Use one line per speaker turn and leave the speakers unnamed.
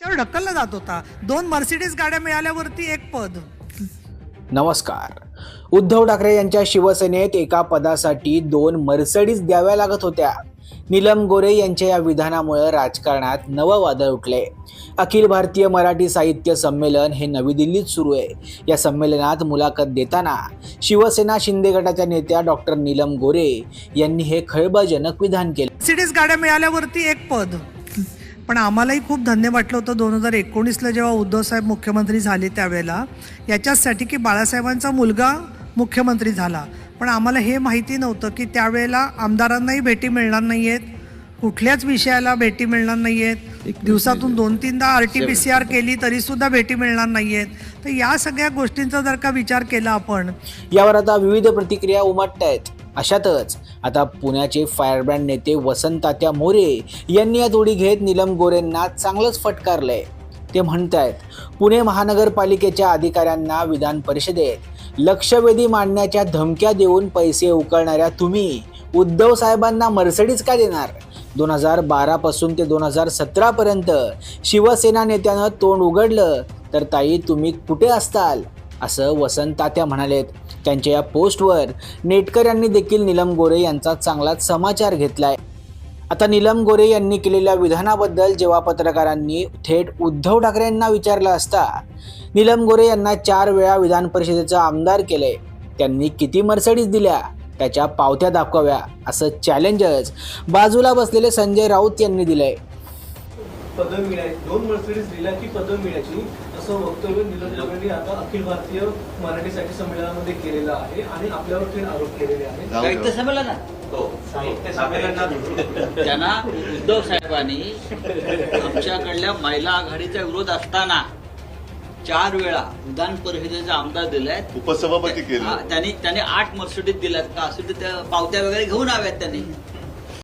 त्याच्यावर ढकलला जात होता. दोन मर्सिडीज गाड्या मिळाल्यावरती एक पद.
नमस्कार. उद्धव ठाकरे यांच्या शिवसेनेत एका पदासाठी दोन मर्सडीज द्याव्या लागत होत्या. नीलम गोरे यांच्या या विधानामुळे राजकारणात नवं वादळ उठले. अखिल भारतीय मराठी साहित्य संमेलन हे नवी दिल्लीत सुरू आहे. या संमेलनात मुलाखत देताना शिवसेना शिंदे गटाच्या नेत्या डॉक्टर नीलम गोरे यांनी हे खळबळजनक विधान केले.
मर्सिडीज गाड्या मिळाल्यावरती एक पद. पण आम्हालाही खूप धन्य वाटलं होतं दोन हजार एकोणीसला जेव्हा उद्धवसाहेब मुख्यमंत्री झाले त्यावेळेला. याच्याचसाठी की बाळासाहेबांचा मुलगा मुख्यमंत्री झाला. पण आम्हाला हे माहिती नव्हतं की त्यावेळेला आमदारांनाही भेटी मिळणार नाही आहेत कुठल्याच विषयाला भेटी मिळणार नाही आहेत दिवसातून दोन तीनदा R T P C R केली तरीसुद्धा भेटी मिळणार नाही आहेत तर या सगळ्या गोष्टींचा जर का विचार केला आपण.
यावर आता विविध प्रतिक्रिया उमटत आहेत. अशातच आता पुण्याचे फायरब्रँड नेते वसंतात्या मोरे यांनी या तोडी घेत नीलम गोरेंना चांगलंच फटकारलंय. ते म्हणतायत पुणे महानगरपालिकेच्या अधिकाऱ्यांना विधान परिषदेत लक्षवेधी मांडण्याच्या धमक्या देऊन पैसे उकळणाऱ्या तुम्ही उद्धव साहेबांना मर्सडीज का देणार? दोन हजार बारापासून ते दोन हजार सतरापर्यंत शिवसेना नेत्यानं तोंड उघडलं तर ताई तुम्ही कुठे असताल? असं वसंत तात्या म्हणालेत. त्यांच्या या पोस्टवर नेटकर यांनी देखील नीलम गोरे यांचा चांगलाच समाचार घेतलाय. आता नीलम गोरे यांनी केलेल्या विधानाबद्दल जेव्हा पत्रकारांनी थेट उद्धव ठाकरे यांना विचारलं असता नीलम गोरे यांना चार वेळा विधान परिषदेचा आमदार केले त्यांनी किती मर्सडीज दिल्या? त्याच्या पावत्या दाखवाव्या असं चॅलेंजच बाजूला बसलेले संजय राऊत यांनी दिलंय.
पदवी मिळायची दोन मर्सिडीज दिल्याची पदवी मिळायची. असं वक्तव्य निलम गोरेंनी आता अखिल भारतीय मराठी साहित्य संमेलनामध्ये केलेलं आहे आणि आपल्यावर थेट आरोप केलेले आहेत.
साहित्य संमेलनात?
साहित्य संमेलनात.
त्यांना उद्धव साहेबांनी आमच्याकडल्या महिला आघाडीचा विरोध असताना चार वेळा विधान परिषदेचा आमदार दिलाय.
उपसभापती केलं.
त्यांनी त्यांनी आठ मर्सिडीज दिल्यात का? असं ते त्या पावत्या वगैरे घेऊन आव्यात त्यांनी.